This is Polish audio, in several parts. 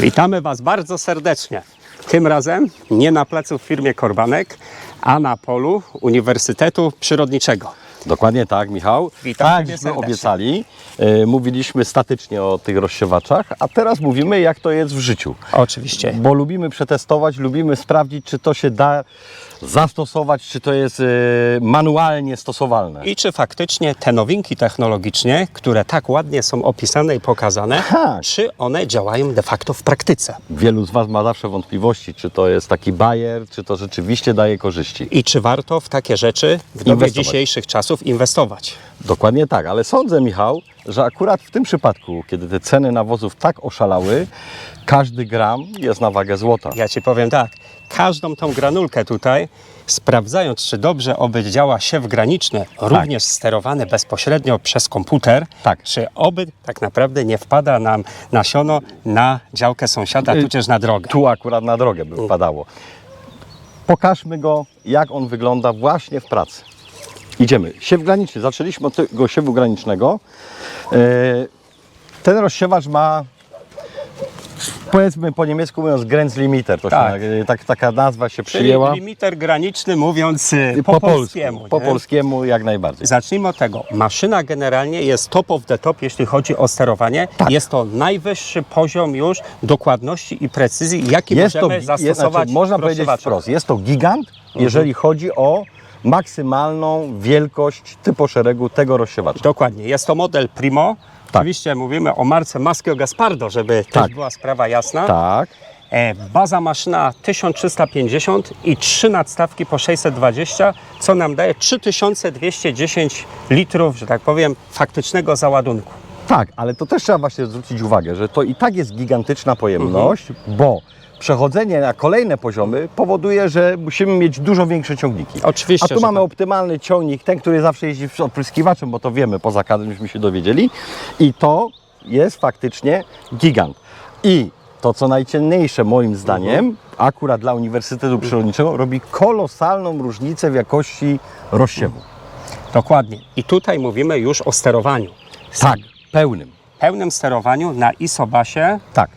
Witamy Was bardzo serdecznie. Tym razem nie na placu w firmie Korbanek, a na polu Uniwersytetu Przyrodniczego. Dokładnie tak, Michał. Witam tak, ciebie żeśmy serdecznie. obiecali. E, mówiliśmy statycznie o tych rozsiewaczach, a teraz mówimy, jak to jest w życiu. Oczywiście. Bo lubimy przetestować, lubimy sprawdzić, czy to się da zastosować, czy to jest e, manualnie stosowalne. I czy faktycznie te nowinki technologicznie, które tak ładnie są opisane i pokazane, Tak. czy one działają de facto w praktyce? Wielu z Was ma zawsze wątpliwości, czy to jest taki bajer, czy to rzeczywiście daje korzyści. I czy warto w takie rzeczy w dobie dzisiejszych czasów inwestować? Dokładnie tak, ale sądzę, Michał, że akurat w tym przypadku, kiedy te ceny nawozów tak oszalały, każdy gram jest na wagę złota. Ja Ci powiem tak, każdą tą granulkę tutaj, sprawdzając, czy dobrze oby działa siew graniczny, również sterowany bezpośrednio przez komputer, Tak. czy oby tak naprawdę nie wpada nam nasiono na działkę sąsiada, Y, tudzież na drogę. Tu akurat na drogę by wpadało. Pokażmy go, jak on wygląda właśnie w pracy. Idziemy. Siew graniczny. Zaczęliśmy od tego siewu granicznego. E, Ten rozsiewacz ma, powiedzmy po niemiecku mówiąc, Grenzlimiter. To Tak. się, e, tak, taka nazwa się Czyli przyjęła. limiter graniczny mówiąc y, po, polskiemu. Po nie? polskiemu jak najbardziej. Zacznijmy od tego. Maszyna generalnie jest top of the top, jeśli chodzi o sterowanie. Tak. Jest to najwyższy poziom już dokładności i precyzji, jaki Jest to, możemy jest, znaczy, zastosować można powiedzieć wprost, jest to gigant, jeżeli chodzi o maksymalną wielkość typu szeregu tego rozsiewacza. Dokładnie. Jest to model Primo. Tak. Oczywiście mówimy o marce Maschio Gaspardo, żeby Tak. też była sprawa jasna. Tak. E, baza maszyna 1350 i trzy nadstawki po 620, co nam daje 3210 litrów, że tak powiem, faktycznego załadunku. Tak, ale to też trzeba właśnie zwrócić uwagę, że to i tak jest gigantyczna pojemność, bo przechodzenie na kolejne poziomy powoduje, że musimy mieć dużo większe ciągniki. Oczywiście, A tu mamy tak. optymalny ciągnik, ten, który zawsze jeździ z opryskiwaczem, bo to wiemy, poza kadrem myśmy się dowiedzieli. I to jest faktycznie gigant. I to, co najcenniejsze moim zdaniem, akurat dla Uniwersytetu Przyrodniczego, robi kolosalną różnicę w jakości rozsiewu. Dokładnie. I tutaj mówimy już o sterowaniu. Tak, pełnym. Pełnym sterowaniu na isobasie, Tak,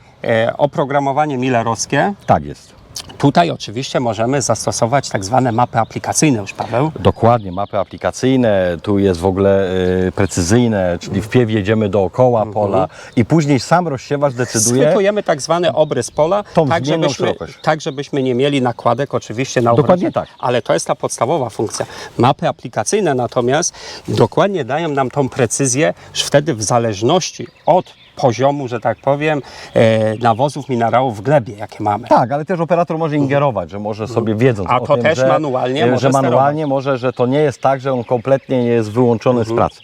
oprogramowanie millerowskie. tak jest. Tutaj oczywiście możemy zastosować tak zwane mapy aplikacyjne już, Paweł. Dokładnie, mapy aplikacyjne, tu jest w ogóle y, precyzyjne, czyli wpierw jedziemy dookoła pola i później sam rozsiewacz decyduje. Schwytujemy tak zwany obrys pola, tak żebyśmy, szerokość. tak żebyśmy nie mieli nakładek oczywiście na Dokładnie obrazie. tak. Ale to jest ta podstawowa funkcja. Mapy aplikacyjne natomiast dokładnie dają nam tą precyzję, że wtedy w zależności od poziomu, że tak powiem, e, nawozów, minerałów w glebie, jakie mamy. Tak, ale też operator może ingerować, że może sobie wiedząc A o to tym, też że, manualnie e, może że manualnie może, że to nie jest tak, że on kompletnie nie jest wyłączony Mhm. z pracy.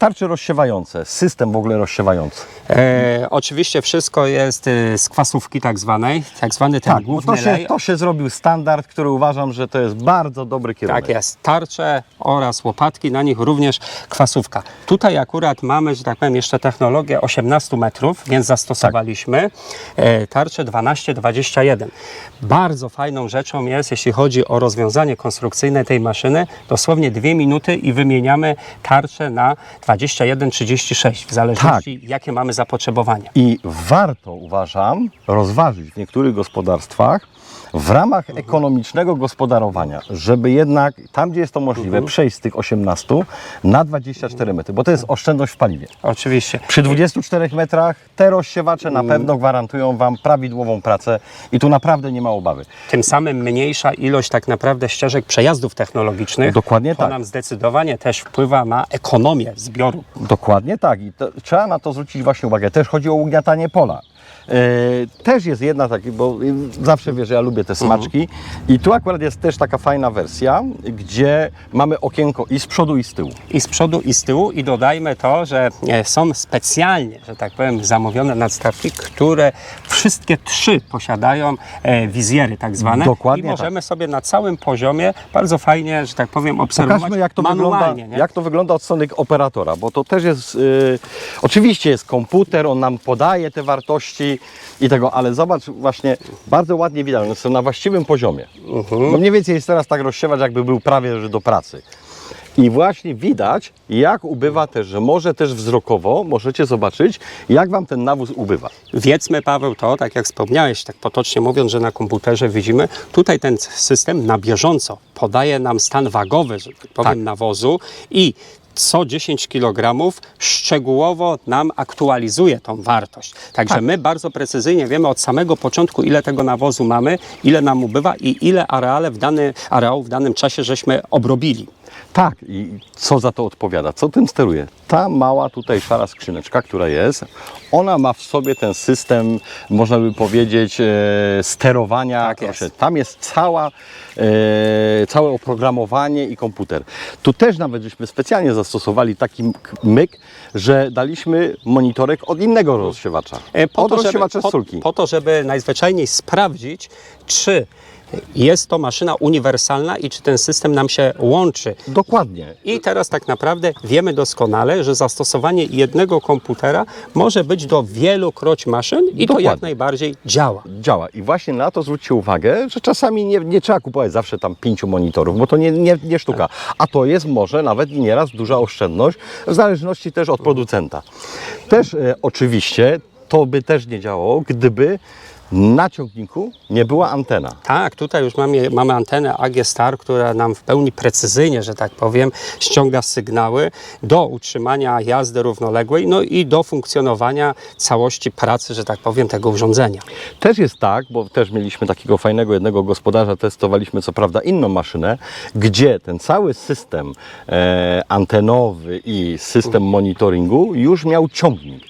Tarcze rozsiewające, system w ogóle rozsiewający. E, oczywiście wszystko jest e, z kwasówki tak zwanej, tak zwany ten Tak, bo główny to się, lej. to się zrobił standard, który uważam, że to jest bardzo dobry kierunek. Tak jest, tarcze oraz łopatki, na nich również kwasówka. Tutaj akurat mamy, że tak powiem, jeszcze technologię 18 metrów, więc zastosowaliśmy e, tarczę 12-21. Bardzo fajną rzeczą jest, jeśli chodzi o rozwiązanie konstrukcyjne tej maszyny, dosłownie dwie minuty i wymieniamy tarczę na 21-36, w zależności jakie mamy zapotrzebowanie. I warto, uważam, rozważyć w niektórych gospodarstwach w ramach ekonomicznego gospodarowania, żeby jednak tam, gdzie jest to możliwe, przejść z tych 18 na 24 metry, bo to jest oszczędność w paliwie. Oczywiście. Przy 24 metrach te rozsiewacze na pewno gwarantują Wam prawidłową pracę i tu naprawdę nie ma obawy. Tym samym mniejsza ilość tak naprawdę ścieżek przejazdów technologicznych. Dokładnie to tak. nam zdecydowanie też wpływa na ekonomię zbioru. Dokładnie tak i to, trzeba na to zwrócić właśnie uwagę. Też chodzi o ugniatanie pola. E, też jest jedna taka, bo zawsze wiesz, że ja lubię te smaczki i tu akurat jest też taka fajna wersja, gdzie mamy okienko i z przodu i z tyłu. I z przodu i z tyłu i dodajmy to, że e, są specjalnie, że tak powiem, zamówione nadstawki, które wszystkie trzy posiadają e, wizjery tak zwane. Dokładnie I możemy sobie na całym poziomie bardzo fajnie, że tak powiem, obserwować Pokażmy jak to, manualnie. wygląda, nie? jak to wygląda od strony operatora, bo to też jest, y, oczywiście jest komputer, on nam podaje te wartości i tego, ale zobacz właśnie, bardzo ładnie widać, one są na właściwym poziomie. No mniej więcej jest teraz tak rozsiewać, jakby był prawie że do pracy. I właśnie widać, jak ubywa też, że może też wzrokowo możecie zobaczyć, jak Wam ten nawóz ubywa. Wiedzmy, Paweł, to, tak jak wspomniałeś, tak potocznie mówiąc, że na komputerze widzimy, tutaj ten system na bieżąco podaje nam stan wagowy, że tak powiem, Tak. nawozu i co 10 kg szczegółowo nam aktualizuje tą wartość. Także Tak. my bardzo precyzyjnie wiemy od samego początku, ile tego nawozu mamy, ile nam ubywa i ile areale w dany, areału w danym czasie żeśmy obrobili. Tak, i co za to odpowiada? Co tym steruje? Ta mała tutaj szara skrzyneczka, która jest, ona ma w sobie ten system, można by powiedzieć, e, sterowania. Tak jest. Proszę, Tam jest cała, e, całe oprogramowanie i komputer. Tu też nawet żeśmy specjalnie zastosowali taki myk, że daliśmy monitorek od innego rozsiewacza. E, od rozsiewacza po, z sulki. po to, żeby najzwyczajniej sprawdzić, czy jest to maszyna uniwersalna i czy ten system nam się łączy. Dokładnie. I teraz tak naprawdę wiemy doskonale, że zastosowanie jednego komputera może być do wielu kroć maszyn i to Dokładnie. jak najbardziej działa. działa. I właśnie na to zwróćcie uwagę, że czasami nie, nie trzeba kupować zawsze tam pięciu monitorów, bo to nie, nie, nie sztuka. A to jest może nawet i nieraz duża oszczędność, w zależności też od producenta. Też e, oczywiście to by też nie działało, gdyby na ciągniku nie była antena. Tak, tutaj już mamy, mamy antenę AG Star, która nam w pełni precyzyjnie, że tak powiem, ściąga sygnały do utrzymania jazdy równoległej, no i do funkcjonowania całości pracy, że tak powiem, tego urządzenia. Też jest tak, bo też mieliśmy takiego fajnego jednego gospodarza, testowaliśmy co prawda inną maszynę, gdzie ten cały system e, antenowy i system monitoringu już miał ciągnik.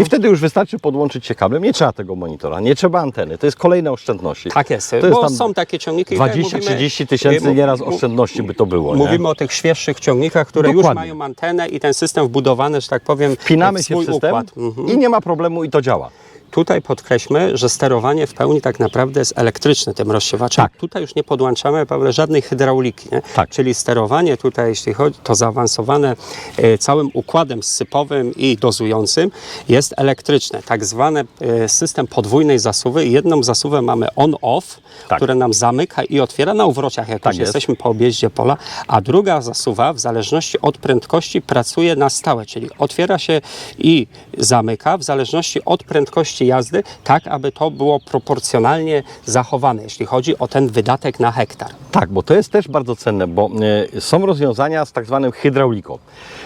I wtedy już wystarczy podłączyć się kablem, nie trzeba tego monitora, nie trzeba anteny. To jest kolejne oszczędności. Tak jest, To bo są takie ciągniki. tak jak 20-30 mówimy, tysięcy nieraz oszczędności by to było. Nie? Mówimy o tych świeższych ciągnikach, które już Dokładnie. mają antenę i ten system wbudowany, że tak powiem, Wpinamy w się w system układ. Mhm. i nie ma problemu i to działa. Tutaj podkreślmy, że sterowanie w pełni tak naprawdę jest elektryczne tym rozsiewaczem. Tak. Tutaj już nie podłączamy Paweł, żadnej hydrauliki. Nie? Tak. Czyli sterowanie tutaj, jeśli chodzi to zaawansowane e, całym układem sypowym i dozującym jest elektryczne. Tak zwany e, system podwójnej zasuwy. Jedną zasuwę mamy on-off, Tak. które nam zamyka i otwiera na uwrociach, jak Tak już jest. jesteśmy po objeździe pola, a druga zasuwa w zależności od prędkości pracuje na stałe, czyli otwiera się i zamyka w zależności od prędkości jazdy, tak aby to było proporcjonalnie zachowane, jeśli chodzi o ten wydatek na hektar. Tak, bo to jest też bardzo cenne, bo e, są rozwiązania z tak zwanym hydrauliką.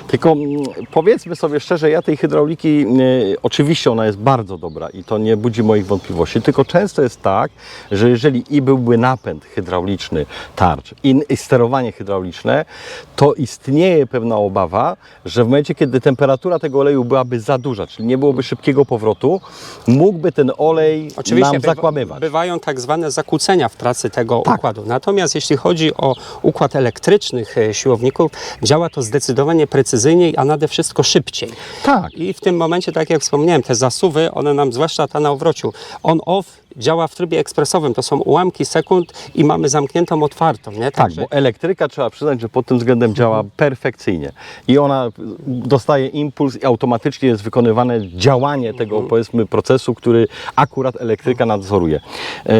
Tylko mm, powiedzmy sobie szczerze, ja tej hydrauliki, e, oczywiście ona jest bardzo dobra i to nie budzi moich wątpliwości, tylko często jest tak, że jeżeli i byłby napęd hydrauliczny tarcz i, i sterowanie hydrauliczne, to istnieje pewna obawa, że w momencie, kiedy temperatura tego oleju byłaby za duża, czyli nie byłoby szybkiego powrotu, mógłby ten olej Oczywiście nam bywa- zakłamywać. bywają tak zwane zakłócenia w pracy tego Tak. układu. Natomiast jeśli chodzi o układ elektrycznych e, siłowników, działa to zdecydowanie precyzyjniej, a nade wszystko szybciej. Tak. I w tym momencie, tak jak wspomniałem, te zasuwy, one nam, zwłaszcza ta na odwrociu, on-off działa w trybie ekspresowym. To są ułamki sekund i mamy zamkniętą, otwartą. Nie? Tak, bo elektryka trzeba przyznać, że pod tym względem działa Mhm. perfekcyjnie. I ona dostaje impuls i automatycznie jest wykonywane działanie tego, Mhm. powiedzmy, procesu, który akurat elektryka nadzoruje. E,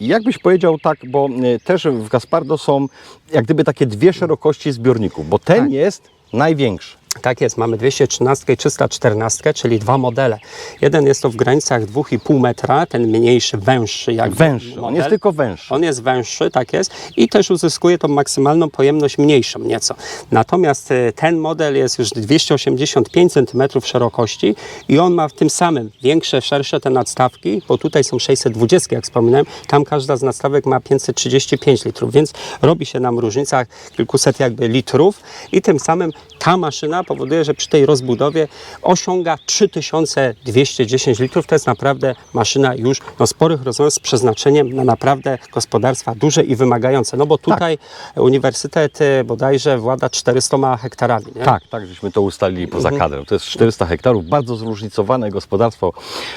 jakbyś powiedział tak, bo e, też w Gaspardo są jak gdyby takie dwie szerokości zbiorników, bo ten Tak. jest największy. Tak jest, mamy 213 i 314, czyli dwa modele. Jeden jest to w granicach 2,5 metra, ten mniejszy, węższy. Jak Węższy, on model. jest tylko węższy. On jest węższy, tak jest, i też uzyskuje tą maksymalną pojemność mniejszą nieco. Natomiast y, ten model jest już 285 cm szerokości i on ma w tym samym większe, szersze te nadstawki, bo tutaj są 620, jak wspominałem, tam każda z nadstawek ma 535 litrów, więc robi się nam różnica kilkuset jakby litrów i tym samym ta maszyna powoduje, że przy tej rozbudowie osiąga 3210 litrów. To jest naprawdę maszyna już no, sporych rozmiarów z przeznaczeniem na naprawdę gospodarstwa duże i wymagające. No bo tutaj uniwersytet y, bodajże włada 400 hektarami. Nie? Tak, tak, żeśmy to ustalili poza Mhm. kadrem. To jest 400 hektarów, bardzo zróżnicowane gospodarstwo.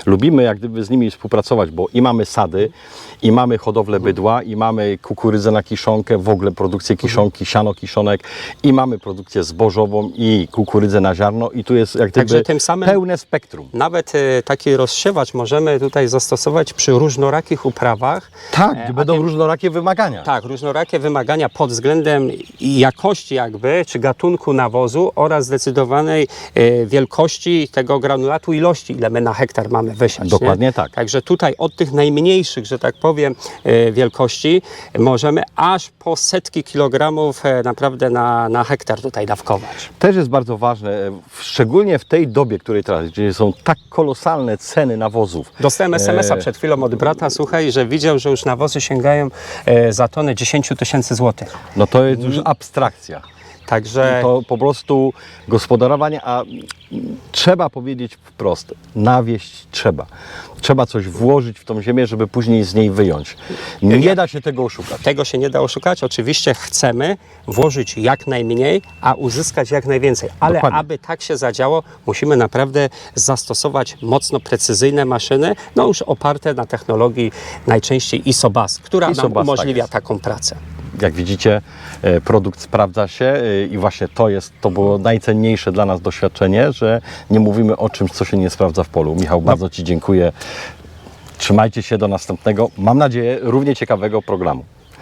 Lubimy jak gdyby z nimi współpracować, bo i mamy sady, i mamy hodowlę bydła, i mamy kukurydzę na kiszonkę, w ogóle produkcję kiszonki, siano kiszonek, i mamy produkcję zbożową i kukurydzę na ziarno i tu jest jak Także tym samym- pełne spektrum. Nawet e, taki rozsiewacz możemy tutaj zastosować przy różnorakich uprawach. Tak, E, gdzie będą tym- różnorakie wymagania. Tak, różnorakie wymagania pod względem jakości jakby, czy gatunku nawozu oraz zdecydowanej e, wielkości tego granulatu, ilości, ile my na hektar mamy wysiać. Dokładnie nie? tak. Także tutaj od tych najmniejszych, że tak powiem, wielkości możemy aż po setki kilogramów naprawdę na, na hektar tutaj dawkować. Też jest bardzo ważne, e, szczególnie w tej dobie, której teraz, gdzie są tak kolosalne ceny nawozów. Dostałem SMS-a E, przed chwilą od brata, słuchaj, że widział, że już nawozy sięgają e, za tonę 10 tysięcy złotych. No to jest już abstrakcja. Także To po prostu gospodarowanie, a trzeba powiedzieć wprost, nawieść trzeba. Trzeba coś włożyć w tą ziemię, żeby później z niej wyjąć. Nie da się tego oszukać. Tego się nie da oszukać. Oczywiście chcemy włożyć jak najmniej, a uzyskać jak najwięcej. Ale Dokładnie. aby tak się zadziało, musimy naprawdę zastosować mocno precyzyjne maszyny, no już oparte na technologii najczęściej ISOBAS, która ISOBAS, nam tak umożliwia jest. taką pracę. Jak widzicie, e, produkt sprawdza się e, i właśnie to jest, to było najcenniejsze dla nas doświadczenie, że nie mówimy o czymś, co się nie sprawdza w polu. Michał, bardzo Ci dziękuję. Trzymajcie się do następnego, mam nadzieję, równie ciekawego programu.